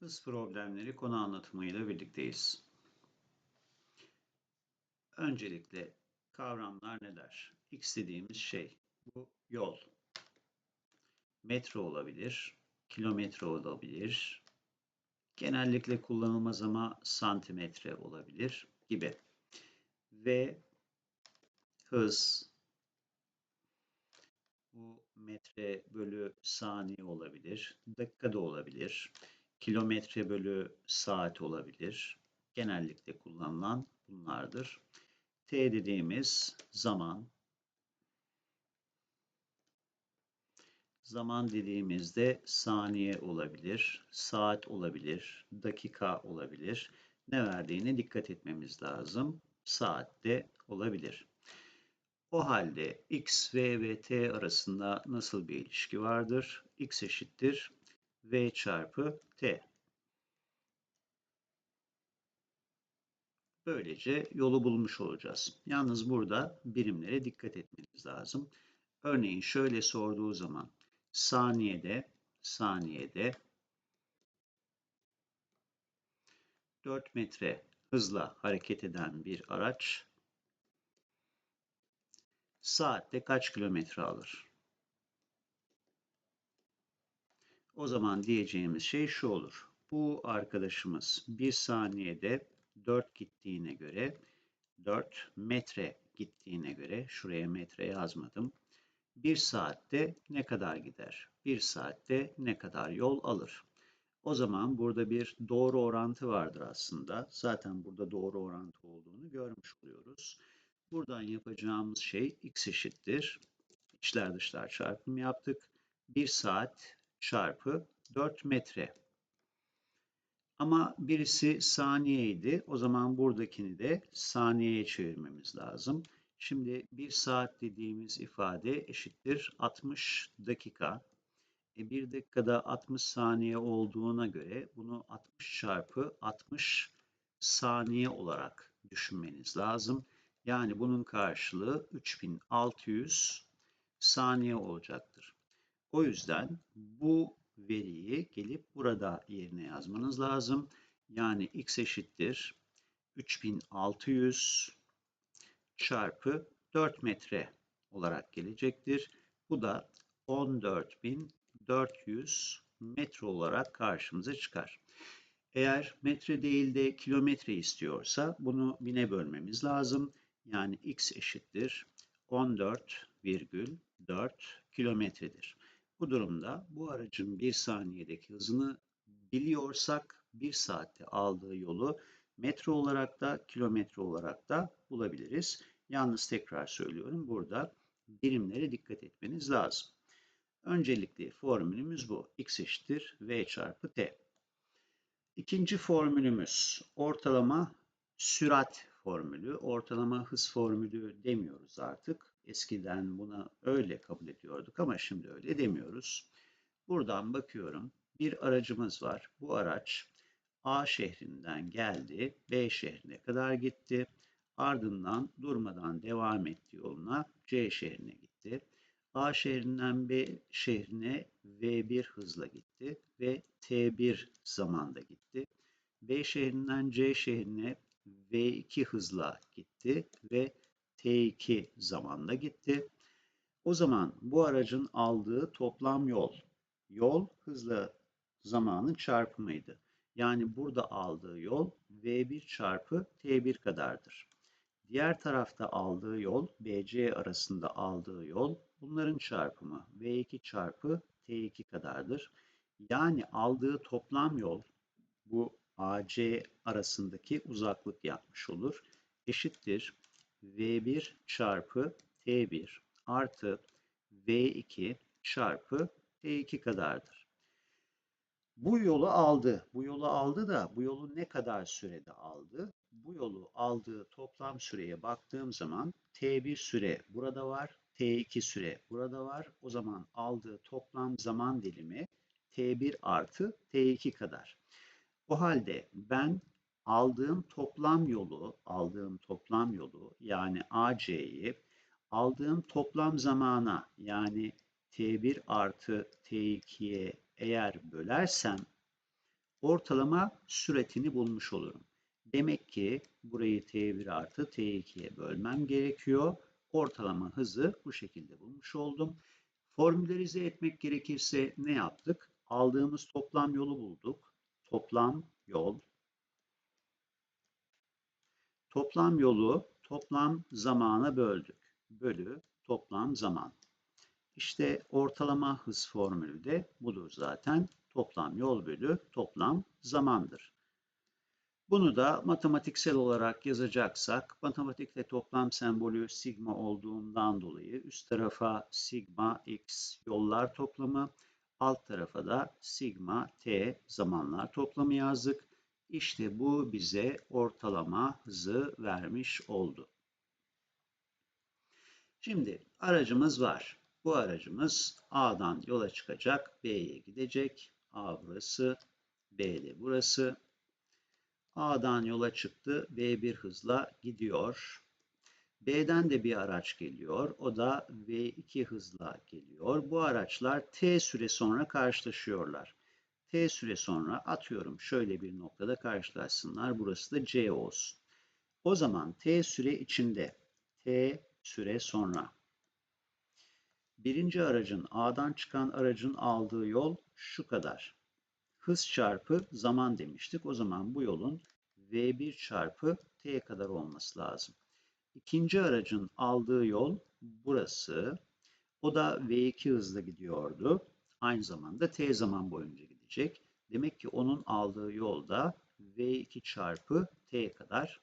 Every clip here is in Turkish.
Hız problemleri konu anlatımıyla birlikteyiz. Öncelikle kavramlar neler? X dediğimiz şey bu yol. Metre olabilir, kilometre olabilir, genellikle kullanılmaz ama santimetre olabilir gibi. Ve hız, bu metre bölü saniye olabilir, dakika da olabilir kilometre bölü saat olabilir. Genellikle kullanılan bunlardır. T dediğimiz zaman. Zaman dediğimizde saniye olabilir, saat olabilir, dakika olabilir. Ne verdiğine dikkat etmemiz lazım. Saatte olabilir. O halde x, v ve t arasında nasıl bir ilişki vardır? x eşittir V çarpı T. Böylece yolu bulmuş olacağız. Yalnız burada birimlere dikkat etmeniz lazım. Örneğin şöyle sorduğu zaman saniyede saniyede 4 metre hızla hareket eden bir araç saatte kaç kilometre alır? O zaman diyeceğimiz şey şu olur. Bu arkadaşımız bir saniyede 4 gittiğine göre 4 metre gittiğine göre şuraya metre yazmadım. Bir saatte ne kadar gider? Bir saatte ne kadar yol alır? O zaman burada bir doğru orantı vardır aslında. Zaten burada doğru orantı olduğunu görmüş oluyoruz. Buradan yapacağımız şey x eşittir. İçler dışlar çarpım yaptık. 1 saat çarpı 4 metre. Ama birisi saniyeydi. O zaman buradakini de saniyeye çevirmemiz lazım. Şimdi 1 saat dediğimiz ifade eşittir 60 dakika. E 1 dakikada 60 saniye olduğuna göre bunu 60 çarpı 60 saniye olarak düşünmeniz lazım. Yani bunun karşılığı 3600 saniye olacaktır. O yüzden bu veriyi gelip burada yerine yazmanız lazım. Yani x eşittir 3600 çarpı 4 metre olarak gelecektir. Bu da 14400 metre olarak karşımıza çıkar. Eğer metre değil de kilometre istiyorsa bunu bine bölmemiz lazım. Yani x eşittir 14,4 kilometredir. Bu durumda bu aracın bir saniyedeki hızını biliyorsak bir saatte aldığı yolu metre olarak da kilometre olarak da bulabiliriz. Yalnız tekrar söylüyorum burada birimlere dikkat etmeniz lazım. Öncelikli formülümüz bu. x eşittir v çarpı t. İkinci formülümüz ortalama sürat formülü. Ortalama hız formülü demiyoruz artık. Eskiden buna öyle kabul ediyorduk ama şimdi öyle demiyoruz. Buradan bakıyorum. Bir aracımız var. Bu araç A şehrinden geldi. B şehrine kadar gitti. Ardından durmadan devam etti yoluna C şehrine gitti. A şehrinden B şehrine V1 hızla gitti ve T1 zamanda gitti. B şehrinden C şehrine V2 hızla gitti ve T2 zamanda gitti. O zaman bu aracın aldığı toplam yol, yol hızla zamanın çarpımıydı. Yani burada aldığı yol V1 çarpı T1 kadardır. Diğer tarafta aldığı yol, BC arasında aldığı yol, bunların çarpımı V2 çarpı T2 kadardır. Yani aldığı toplam yol, bu AC arasındaki uzaklık yapmış olur. Eşittir V1 çarpı T1 artı V2 çarpı T2 kadardır. Bu yolu aldı. Bu yolu aldı da bu yolu ne kadar sürede aldı? Bu yolu aldığı toplam süreye baktığım zaman T1 süre burada var, T2 süre burada var. O zaman aldığı toplam zaman dilimi T1 artı T2 kadar. O halde ben aldığım toplam yolu, aldığım toplam yolu yani AC'yi aldığım toplam zamana yani T1 artı T2'ye eğer bölersem ortalama süratini bulmuş olurum. Demek ki burayı T1 artı T2'ye bölmem gerekiyor. Ortalama hızı bu şekilde bulmuş oldum. Formülerize etmek gerekirse ne yaptık? Aldığımız toplam yolu bulduk. Toplam yol. Toplam yolu toplam zamana böldük. Bölü toplam zaman. İşte ortalama hız formülü de budur zaten. Toplam yol bölü toplam zamandır. Bunu da matematiksel olarak yazacaksak, matematikte toplam sembolü sigma olduğundan dolayı üst tarafa sigma x yollar toplamı, alt tarafa da sigma t zamanlar toplamı yazdık. İşte bu bize ortalama hızı vermiş oldu. Şimdi aracımız var. Bu aracımız A'dan yola çıkacak, B'ye gidecek. A burası, B de burası. A'dan yola çıktı, B1 hızla gidiyor. B'den de bir araç geliyor. O da V2 hızla geliyor. Bu araçlar T süre sonra karşılaşıyorlar. T süre sonra atıyorum şöyle bir noktada karşılaşsınlar. Burası da C olsun. O zaman T süre içinde T süre sonra birinci aracın A'dan çıkan aracın aldığı yol şu kadar. Hız çarpı zaman demiştik. O zaman bu yolun V1 çarpı T kadar olması lazım. İkinci aracın aldığı yol burası. O da V2 hızla gidiyordu. Aynı zamanda T zaman boyunca gidecek. Demek ki onun aldığı yol da V2 çarpı T kadar.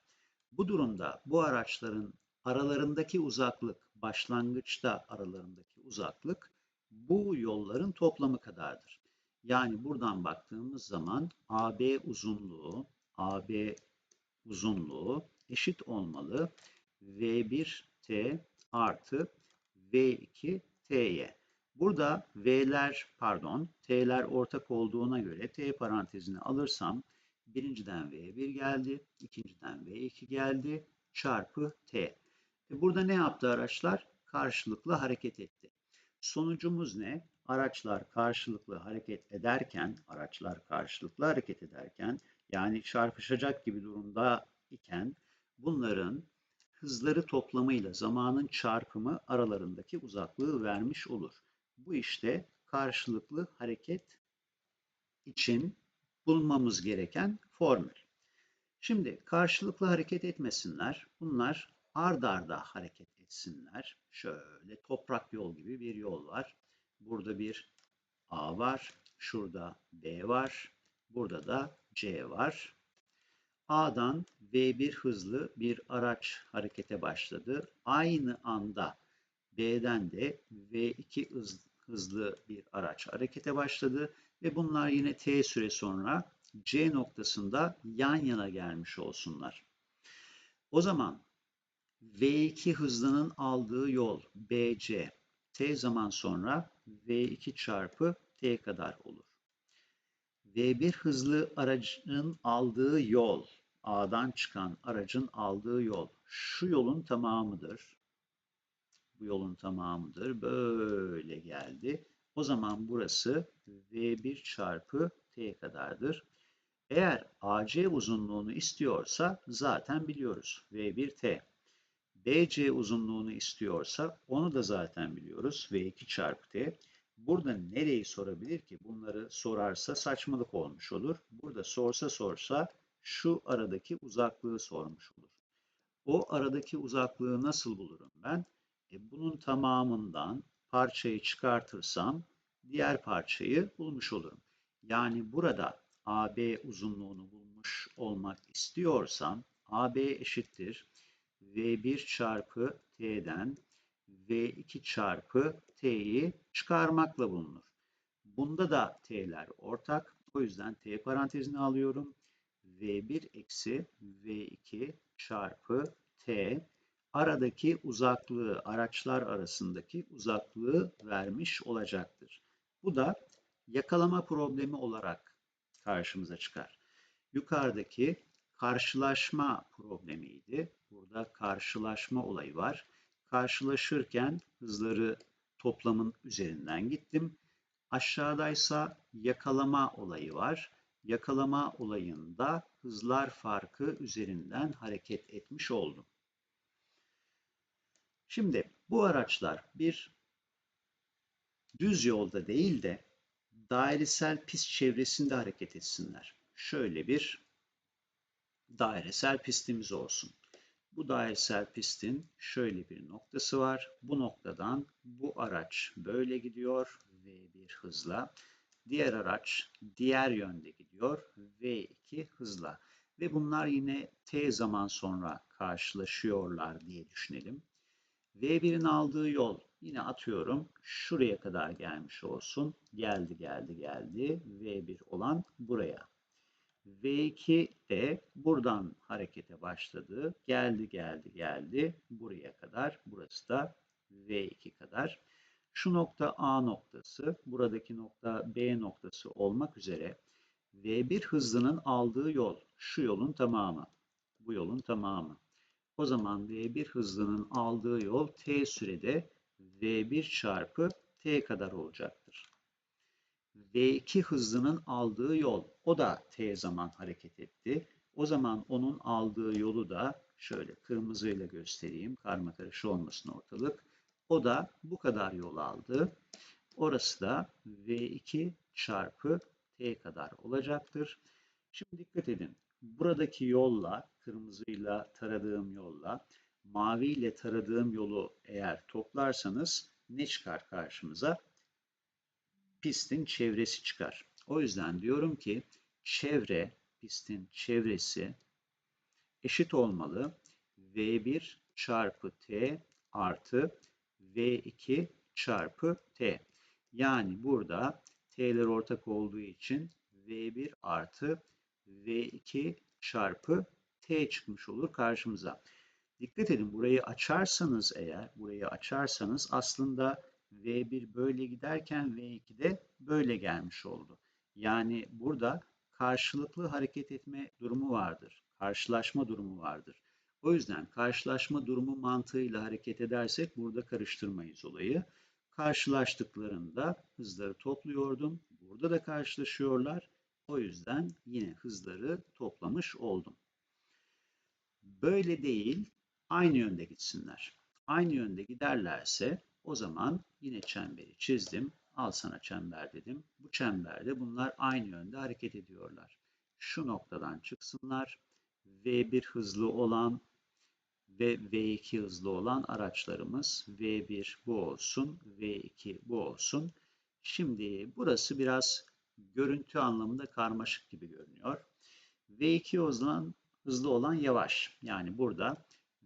Bu durumda bu araçların aralarındaki uzaklık, başlangıçta aralarındaki uzaklık bu yolların toplamı kadardır. Yani buradan baktığımız zaman AB uzunluğu, AB uzunluğu eşit olmalı. V1T artı V2T'ye. Burada V'ler pardon T'ler ortak olduğuna göre T parantezini alırsam birinciden V1 geldi, ikinciden V2 geldi çarpı T. E burada ne yaptı araçlar? Karşılıklı hareket etti. Sonucumuz ne? Araçlar karşılıklı hareket ederken, araçlar karşılıklı hareket ederken yani çarpışacak gibi durumda iken bunların hızları toplamıyla zamanın çarpımı aralarındaki uzaklığı vermiş olur. Bu işte karşılıklı hareket için bulmamız gereken formül. Şimdi karşılıklı hareket etmesinler. Bunlar ard arda hareket etsinler. Şöyle toprak yol gibi bir yol var. Burada bir A var. Şurada B var. Burada da C var. A'dan V1 hızlı bir araç harekete başladı. Aynı anda B'den de V2 hızlı bir araç harekete başladı ve bunlar yine T süre sonra C noktasında yan yana gelmiş olsunlar. O zaman V2 hızlının aldığı yol BC T zaman sonra V2 çarpı T kadar olur. V1 hızlı aracın aldığı yol, A'dan çıkan aracın aldığı yol, şu yolun tamamıdır. Bu yolun tamamıdır. Böyle geldi. O zaman burası V1 çarpı T kadardır. Eğer AC uzunluğunu istiyorsa zaten biliyoruz. V1T. BC uzunluğunu istiyorsa onu da zaten biliyoruz. V2 çarpı T. Burada nereyi sorabilir ki? Bunları sorarsa saçmalık olmuş olur. Burada sorsa sorsa şu aradaki uzaklığı sormuş olur. O aradaki uzaklığı nasıl bulurum ben? E bunun tamamından parçayı çıkartırsam diğer parçayı bulmuş olurum. Yani burada AB uzunluğunu bulmuş olmak istiyorsam AB eşittir V1 çarpı T'den V2 çarpı T'yi çıkarmakla bulunur. Bunda da T'ler ortak. O yüzden T parantezini alıyorum. V1 eksi V2 çarpı T aradaki uzaklığı, araçlar arasındaki uzaklığı vermiş olacaktır. Bu da yakalama problemi olarak karşımıza çıkar. Yukarıdaki karşılaşma problemiydi. Burada karşılaşma olayı var. Karşılaşırken hızları toplamın üzerinden gittim. Aşağıdaysa yakalama olayı var. Yakalama olayında hızlar farkı üzerinden hareket etmiş oldum. Şimdi bu araçlar bir düz yolda değil de dairesel pist çevresinde hareket etsinler. Şöyle bir dairesel pistimiz olsun. Bu dairesel pistin şöyle bir noktası var. Bu noktadan bu araç böyle gidiyor V1 hızla. Diğer araç diğer yönde gidiyor V2 hızla. Ve bunlar yine t zaman sonra karşılaşıyorlar diye düşünelim. V1'in aldığı yol yine atıyorum şuraya kadar gelmiş olsun. Geldi geldi geldi. V1 olan buraya. V2 de buradan harekete başladı. Geldi geldi geldi buraya kadar. Burası da V2 kadar. Şu nokta A noktası, buradaki nokta B noktası olmak üzere V1 hızlının aldığı yol, şu yolun tamamı, bu yolun tamamı. O zaman V1 hızlının aldığı yol t sürede V1 çarpı t kadar olacaktır. V2 hızlının aldığı yol, o da t zaman hareket etti. O zaman onun aldığı yolu da şöyle kırmızıyla göstereyim. Karma karış olmasın ortalık. O da bu kadar yol aldı. Orası da V2 çarpı T kadar olacaktır. Şimdi dikkat edin. Buradaki yolla, kırmızıyla taradığım yolla, maviyle taradığım yolu eğer toplarsanız ne çıkar karşımıza? Pistin çevresi çıkar. O yüzden diyorum ki çevre, pistin çevresi eşit olmalı. V1 çarpı T artı V2 çarpı T. Yani burada T'ler ortak olduğu için V1 artı V2 çarpı T çıkmış olur karşımıza. Dikkat edin burayı açarsanız eğer, burayı açarsanız aslında V1 böyle giderken V2 de böyle gelmiş oldu. Yani burada karşılıklı hareket etme durumu vardır. Karşılaşma durumu vardır. O yüzden karşılaşma durumu mantığıyla hareket edersek burada karıştırmayız olayı. Karşılaştıklarında hızları topluyordum. Burada da karşılaşıyorlar. O yüzden yine hızları toplamış oldum. Böyle değil, aynı yönde gitsinler. Aynı yönde giderlerse o zaman yine çemberi çizdim. Al sana çember dedim. Bu çemberde bunlar aynı yönde hareket ediyorlar. Şu noktadan çıksınlar. V1 hızlı olan ve V2 hızlı olan araçlarımız V1 bu olsun, V2 bu olsun. Şimdi burası biraz görüntü anlamında karmaşık gibi görünüyor. V2 hızlı hızlı olan yavaş. Yani burada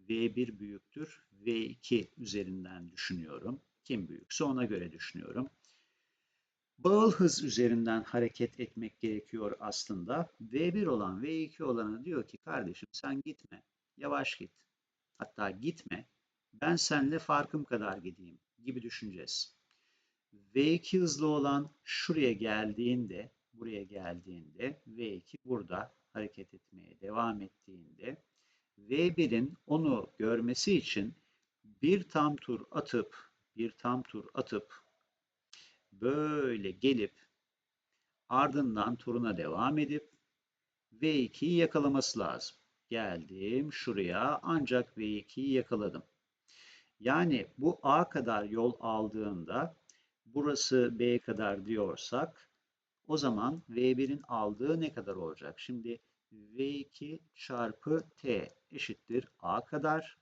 V1 büyüktür, V2 üzerinden düşünüyorum. Kim büyükse ona göre düşünüyorum. Bağıl hız üzerinden hareket etmek gerekiyor aslında. V1 olan V2 olanı diyor ki kardeşim sen gitme, yavaş git. Hatta gitme, ben seninle farkım kadar gideyim gibi düşüneceğiz. V2 hızlı olan şuraya geldiğinde, buraya geldiğinde V2 burada hareket etmeye devam ettiğinde V1'in onu görmesi için bir tam tur atıp bir tam tur atıp böyle gelip ardından turuna devam edip V2'yi yakalaması lazım. Geldim şuraya ancak V2'yi yakaladım. Yani bu A kadar yol aldığında burası B kadar diyorsak o zaman V1'in aldığı ne kadar olacak? Şimdi V2 çarpı T eşittir A kadar.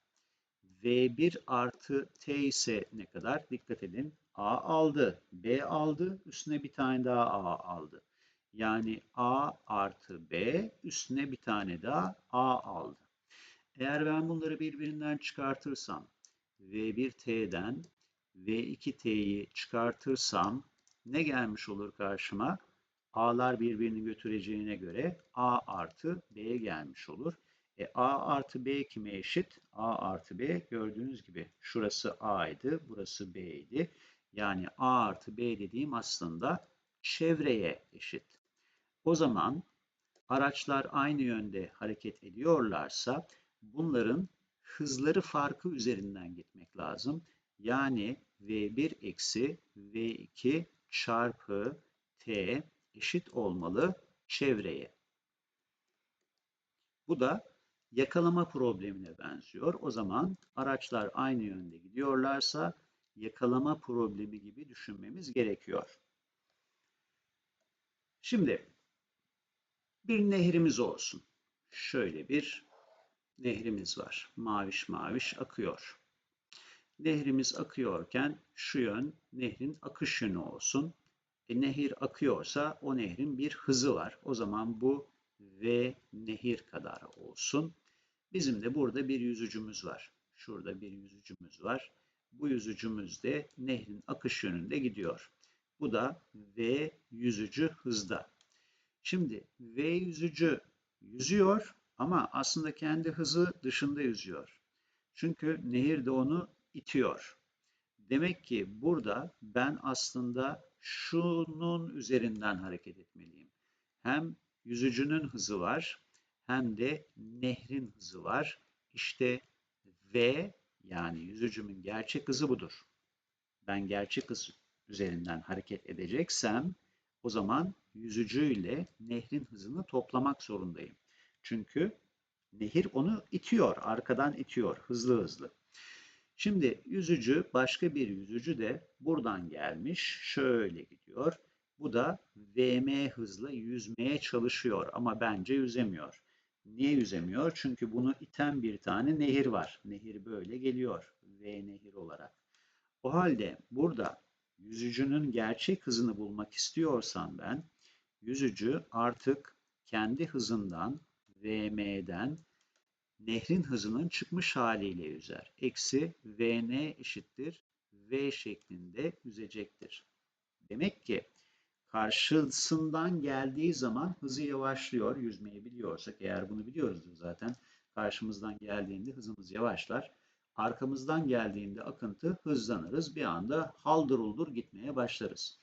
V1 artı T ise ne kadar? Dikkat edin. A aldı, B aldı, üstüne bir tane daha A aldı. Yani A artı B üstüne bir tane daha A aldı. Eğer ben bunları birbirinden çıkartırsam V1T'den V2T'yi çıkartırsam ne gelmiş olur karşıma? A'lar birbirini götüreceğine göre A artı B gelmiş olur. E, A artı B kime eşit? A artı B gördüğünüz gibi şurası A idi, burası B idi. Yani A artı B dediğim aslında çevreye eşit. O zaman araçlar aynı yönde hareket ediyorlarsa bunların hızları farkı üzerinden gitmek lazım. Yani V1 eksi V2 çarpı T eşit olmalı çevreye. Bu da yakalama problemine benziyor. O zaman araçlar aynı yönde gidiyorlarsa yakalama problemi gibi düşünmemiz gerekiyor. Şimdi bir nehrimiz olsun. Şöyle bir nehrimiz var. Maviş maviş akıyor. Nehrimiz akıyorken şu yön nehrin akış yönü olsun. E, nehir akıyorsa o nehrin bir hızı var. O zaman bu V nehir kadar olsun. Bizim de burada bir yüzücümüz var. Şurada bir yüzücümüz var. Bu yüzücümüz de nehrin akış yönünde gidiyor. Bu da V yüzücü hızda. Şimdi V yüzücü yüzüyor ama aslında kendi hızı dışında yüzüyor. Çünkü nehir de onu itiyor. Demek ki burada ben aslında şunun üzerinden hareket etmeliyim. Hem yüzücünün hızı var hem de nehrin hızı var. İşte V yani yüzücümün gerçek hızı budur. Ben gerçek hız üzerinden hareket edeceksem o zaman yüzücü ile nehrin hızını toplamak zorundayım. Çünkü nehir onu itiyor, arkadan itiyor hızlı hızlı. Şimdi yüzücü, başka bir yüzücü de buradan gelmiş, şöyle gidiyor. Bu da VM hızla yüzmeye çalışıyor ama bence yüzemiyor. Niye yüzemiyor? Çünkü bunu iten bir tane nehir var. Nehir böyle geliyor. V nehir olarak. O halde burada yüzücünün gerçek hızını bulmak istiyorsam ben yüzücü artık kendi hızından VM'den nehrin hızının çıkmış haliyle yüzer. Eksi Vn eşittir V şeklinde yüzecektir. Demek ki karşısından geldiği zaman hızı yavaşlıyor. Yüzmeyi biliyorsak eğer bunu biliyoruzdur zaten. Karşımızdan geldiğinde hızımız yavaşlar. Arkamızdan geldiğinde akıntı hızlanırız. Bir anda haldır uldur gitmeye başlarız.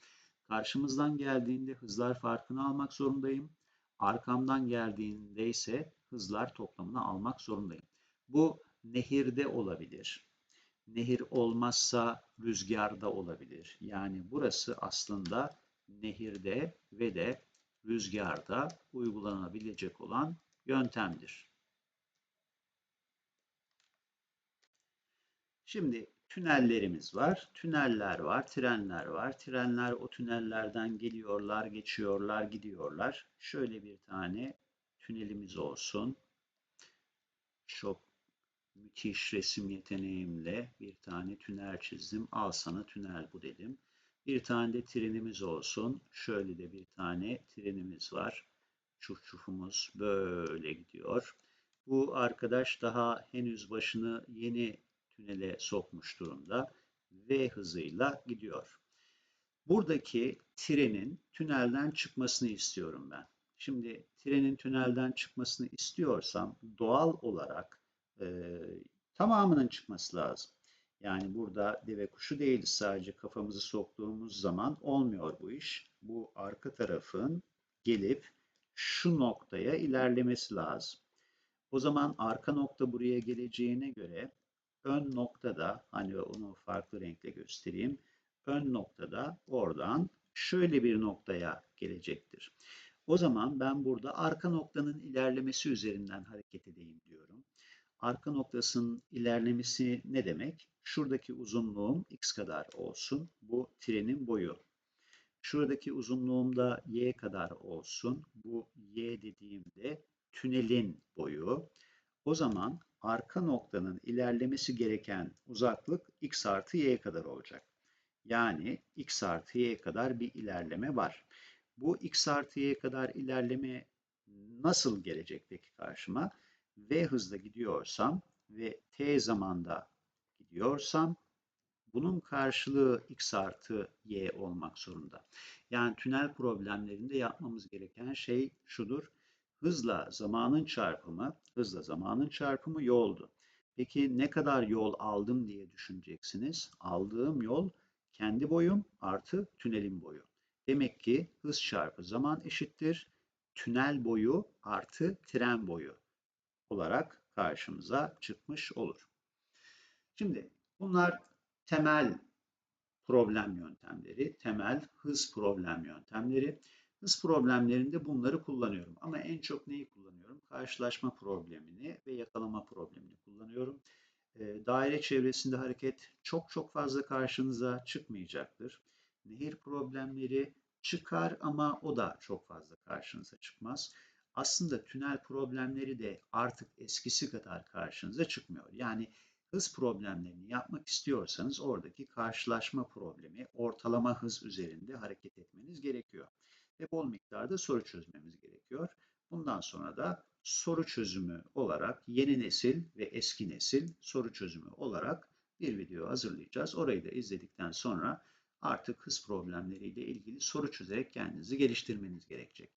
Karşımızdan geldiğinde hızlar farkını almak zorundayım. Arkamdan geldiğinde ise hızlar toplamını almak zorundayım. Bu nehirde olabilir. Nehir olmazsa rüzgarda olabilir. Yani burası aslında nehirde ve de rüzgarda uygulanabilecek olan yöntemdir. Şimdi tünellerimiz var. Tüneller var, trenler var. Trenler o tünellerden geliyorlar, geçiyorlar, gidiyorlar. Şöyle bir tane tünelimiz olsun. Çok müthiş resim yeteneğimle bir tane tünel çizdim. Al sana tünel bu dedim. Bir tane de trenimiz olsun. Şöyle de bir tane trenimiz var. Çuf çufumuz böyle gidiyor. Bu arkadaş daha henüz başını yeni tünele sokmuş durumda. V hızıyla gidiyor. Buradaki trenin tünelden çıkmasını istiyorum ben. Şimdi trenin tünelden çıkmasını istiyorsam doğal olarak e, tamamının çıkması lazım. Yani burada deve kuşu değil sadece kafamızı soktuğumuz zaman olmuyor bu iş. Bu arka tarafın gelip şu noktaya ilerlemesi lazım. O zaman arka nokta buraya geleceğine göre ön noktada hani onu farklı renkle göstereyim. Ön noktada oradan şöyle bir noktaya gelecektir. O zaman ben burada arka noktanın ilerlemesi üzerinden hareket edeyim diyorum. Arka noktasının ilerlemesi ne demek? Şuradaki uzunluğum x kadar olsun. Bu trenin boyu. Şuradaki uzunluğum da y kadar olsun. Bu y dediğimde tünelin boyu. O zaman arka noktanın ilerlemesi gereken uzaklık x artı y kadar olacak. Yani x artı y kadar bir ilerleme var. Bu x artı y kadar ilerleme nasıl gelecek peki karşıma? v hızla gidiyorsam ve t zamanda gidiyorsam bunun karşılığı x artı y olmak zorunda. Yani tünel problemlerinde yapmamız gereken şey şudur. Hızla zamanın çarpımı, hızla zamanın çarpımı yoldu. Peki ne kadar yol aldım diye düşüneceksiniz. Aldığım yol kendi boyum artı tünelin boyu. Demek ki hız çarpı zaman eşittir. Tünel boyu artı tren boyu olarak karşımıza çıkmış olur. Şimdi bunlar temel problem yöntemleri, temel hız problem yöntemleri. Hız problemlerinde bunları kullanıyorum. Ama en çok neyi kullanıyorum? Karşılaşma problemini ve yakalama problemini kullanıyorum. E, daire çevresinde hareket çok çok fazla karşınıza çıkmayacaktır. Nehir problemleri çıkar ama o da çok fazla karşınıza çıkmaz. Aslında tünel problemleri de artık eskisi kadar karşınıza çıkmıyor. Yani hız problemlerini yapmak istiyorsanız oradaki karşılaşma problemi, ortalama hız üzerinde hareket etmeniz gerekiyor. Ve bol miktarda soru çözmemiz gerekiyor. Bundan sonra da soru çözümü olarak yeni nesil ve eski nesil soru çözümü olarak bir video hazırlayacağız. Orayı da izledikten sonra artık hız problemleriyle ilgili soru çözerek kendinizi geliştirmeniz gerekecek.